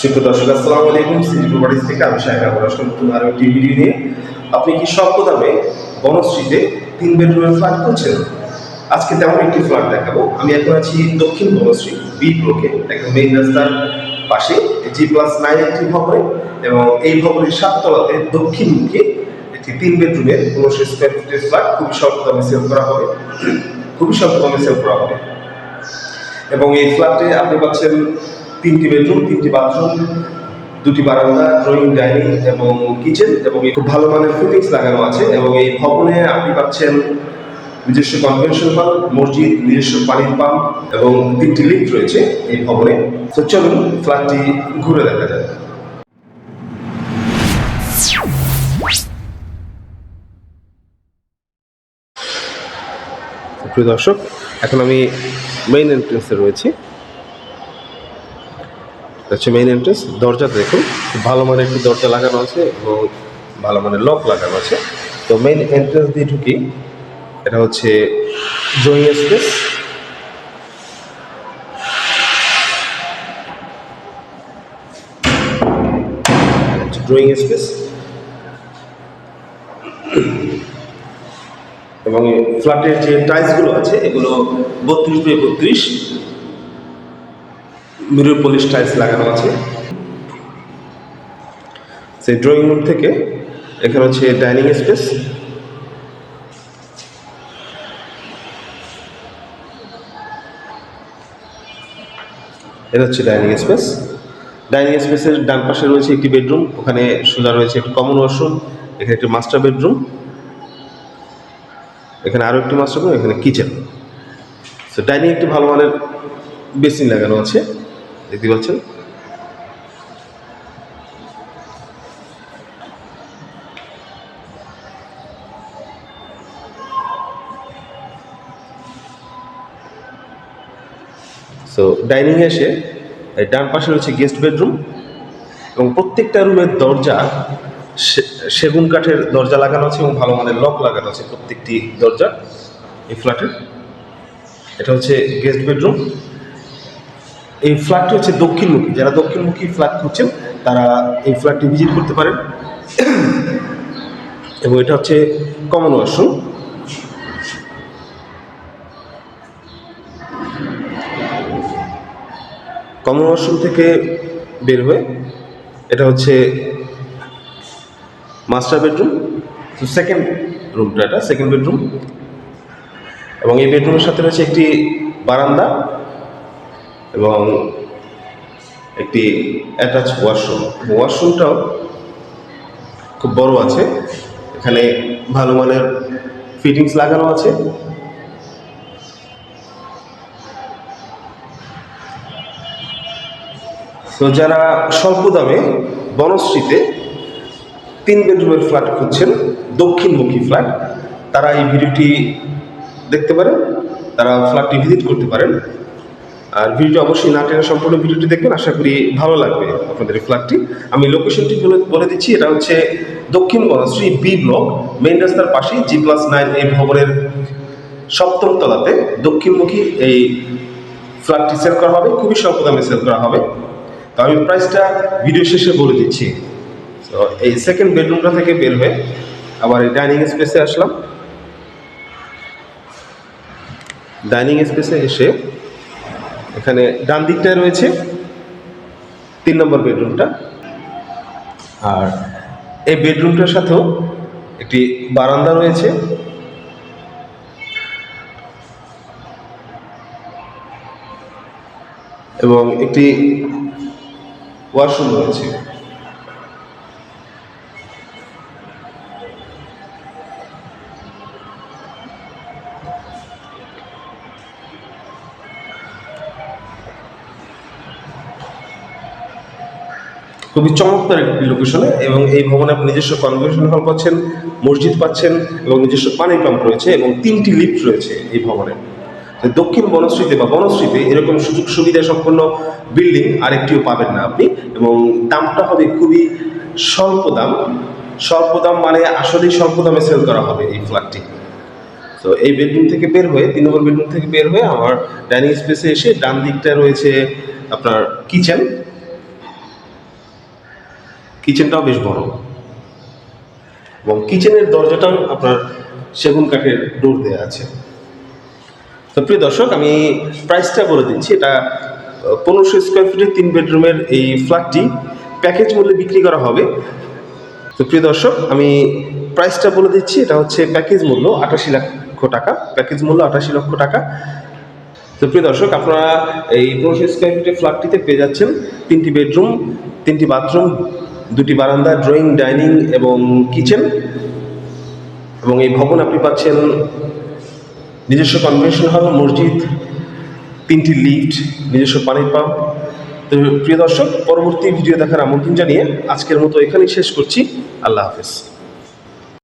সুপ্রিয় দর্শক, আসসালামু আলাইকুম। সিটি প্রপার্টিজ থেকে আমি শাহেদ আবুল আসলাম আরও একটি ভিডিও নিয়ে। আপনি কি স্বল্প দামে বনশ্রীতে তিন বেডরুমের ফ্ল্যাট করছেন আজকে তেমন একটি ফ্ল্যাট দেখাবো। আমি এখন আছি দক্ষিণ বনশ্রী বি ব্লকে একদম মেইন রাস্তার পাশে জি প্লাস নাইন একটি ভবনে এবং এই ভবনের সাততলাতে দক্ষিণমুখী একটি তিন বেডরুমের পনেরোশো স্কোয়ার ফিটের ফ্ল্যাট খুবই স্বল্প দামে সেল করা হবে। খুবই স্বল্প দামে সেল করা হবে। এবং এই ফ্ল্যাটে আপনি পাচ্ছেন তিনটি বেডরুম, তিনটি বাথরুম, দুটি বারান্দা, ড্রয়িং ডাইনিং এবং কিচেন এবং খুব ভালো মানের ফিটিংস লাগানো আছে এবং এই ভবনে আপনি পাচ্ছেন নিজস্ব কনভেনশন হল মসজিদ, নিজস্ব পানির পাম্প এবং তিনটি লিফট রয়েছে এই ভবনে। তো চলুন, ফ্ল্যাটটি ঘুরে দেখা যায় প্রিয় দর্শক, এখন আমি মেইন এন্ট্রেন্সে রয়েছি। হচ্ছে মেইন এন্ট্রেন্স দরজা দেখুন ভালো মানের একটি দরজা লাগানো আছে এবং ভালো মানের লক লাগানো আছে। তো মেইন এন্ট্রেন্স দিয়ে ঢুকি, এটা হচ্ছে ড্রয়িং স্পেস ড্রয়িং স্পেস এবং ফ্ল্যাটের যে টাইলসগুলো আছে, এগুলো বত্রিশ বাই বত্রিশ। মিরর পলিশ টাইলস লাগানো আছে। সেই ড্রয়িং রুম থেকে এখানে হচ্ছে ডাইনিং স্পেস। এটা হচ্ছে ডাইনিং স্পেস। ডাইনিং স্পেসের ডান পাশে রয়েছে একটি বেডরুম, ওখানে সোজা রয়েছে একটি কমন ওয়াশরুম, এখানে একটি মাস্টার বেডরুম, এখানে আরও একটি মাস্টার বেডরুম, এখানে কিচেন। সো ডাইনিং একটি ভালো মানের বেসিন লাগানো আছে। দেখতে পাচ্ছেন? সো ডাইনিং এসে ডান পাশে রয়েছে গেস্ট বেডরুম এবং প্রত্যেকটা রুমের দরজা সেগুন কাঠের দরজা লাগানো আছে এবং ভালো মানের লক লাগানো আছে প্রত্যেকটি দরজা এই ফ্ল্যাটের এটা হচ্ছে গেস্ট বেডরুম এই ফ্ল্যাটটি হচ্ছে দক্ষিণমুখী। যারা দক্ষিণমুখী ফ্ল্যাট খুঁজছেন, তারা এই ফ্ল্যাটটি ভিজিট করতে পারেন। এবং এটা হচ্ছে কমন ওয়াশরুম। কমন ওয়াশরুম থেকে বের হয়ে এটা হচ্ছে মাস্টার বেডরুম। সেকেন্ড রুমটা এটা সেকেন্ড বেডরুম এবং এই বেডরুমের সাথে রয়েছে একটি বারান্দা। এবং একটি অ্যাটাচ ওয়াশরুম ওয়াশরুমটাও খুব বড় আছে। এখানে ভালো মানের ফিটিংস লাগানো আছে। তো যারা স্বল্প দামে বনশ্রীতে তিন বেডরুমের ফ্ল্যাট খুঁজছেন, দক্ষিণমুখী ফ্ল্যাট তারা এই ভিডিওটি দেখতে পারেন, তারা ফ্ল্যাটটি ভিজিট করতে পারেন। আর ভিডিওটি অবশ্যই না টেনে সম্পূর্ণ ভিডিওটি দেখবেন। আশা করি ভালো লাগবে আপনাদের ফ্ল্যাটটি। আমি লোকেশনটি বলে বলে দিচ্ছি, এটা হচ্ছে দক্ষিণ বনশ্রী বি ব্লক মেইন রাস্তার পাশেই জি প্লাস নাইন এই ভবনের সপ্তম তলাতে দক্ষিণমুখী এই ফ্ল্যাটটি সেল করা হবে। খুবই স্বল্প দামে সেল করা হবে। তো আমি প্রাইসটা ভিডিও শেষে বলে দিচ্ছি। তো এই সেকেন্ড বেডরুমটা থেকে বের হয়ে আবার এই ডাইনিং স্পেসে আসলাম। ডাইনিং স্পেসে এসে এখানে ডান দিকটায় রয়েছে তিন নম্বর বেডরুমটা। আর এই বেডরুমটার সাথেও একটি বারান্দা রয়েছে। এবং একটি ওয়াশরুম রয়েছে। খুবই চমৎকার একটি লোকেশনে এবং এই ভবনে আপনি নিজস্ব কনভেনশন হল পাচ্ছেন, মসজিদ পাচ্ছেন এবং নিজস্ব পানির পাম্প রয়েছে এবং তিনটি লিফট রয়েছে এই ভবনে। দক্ষিণ বনশ্রীতে বা বনশ্রীতে এরকম সুযোগ সুবিধা সম্পন্ন বিল্ডিং আরেকটিও পাবেন না আপনি এবং দামটা হবে খুবই স্বল্প দাম। স্বল্প দাম মানে আসলেই স্বল্প দামে সেল করা হবে এই ফ্ল্যাটটি তো এই বেডরুম থেকে বের হয়ে তিন নম্বর বেডরুম থেকে বের হয়ে আমার ডাইনিং স্পেসে এসে ডান দিকটা রয়েছে আপনার কিচেন কিচেনটাও বেশ বড়। এবং কিচেনের দরজাটাও আপনার সেগুন কাঠের ডোর দেওয়া আছে। তো প্রিয় দর্শক, আমি প্রাইসটা বলে দিচ্ছি। এটা পনেরোশো স্কোয়ার ফিটের তিন বেডরুমের এই ফ্ল্যাটটি প্যাকেজ মূল্যে বিক্রি করা হবে। তো প্রিয় দর্শক, আমি প্রাইসটা বলে দিচ্ছি। এটা হচ্ছে প্যাকেজ মূল্য আটাশি লক্ষ টাকা। প্যাকেজ মূল্য আটাশি লক্ষ টাকা। তো প্রিয় দর্শক, আপনারা এই পনেরোশো স্কোয়ার ফিটের ফ্ল্যাটটিতে পেয়ে যাচ্ছেন। তিনটি বেডরুম তিনটি বাথরুম দুটি বারান্দা ড্রয়িং ডাইনিং এবং কিচেন এবং এই ভবন আপনি পাচ্ছেন নিজস্ব কনভেনশন হল মসজিদ, তিনটি লিফট নিজস্ব পানির পাম্প তো প্রিয় দর্শক, পরবর্তী ভিডিও দেখার আমন্ত্রণ জানিয়ে আজকের মতো এখানেই শেষ করছি। আল্লাহ হাফেজ।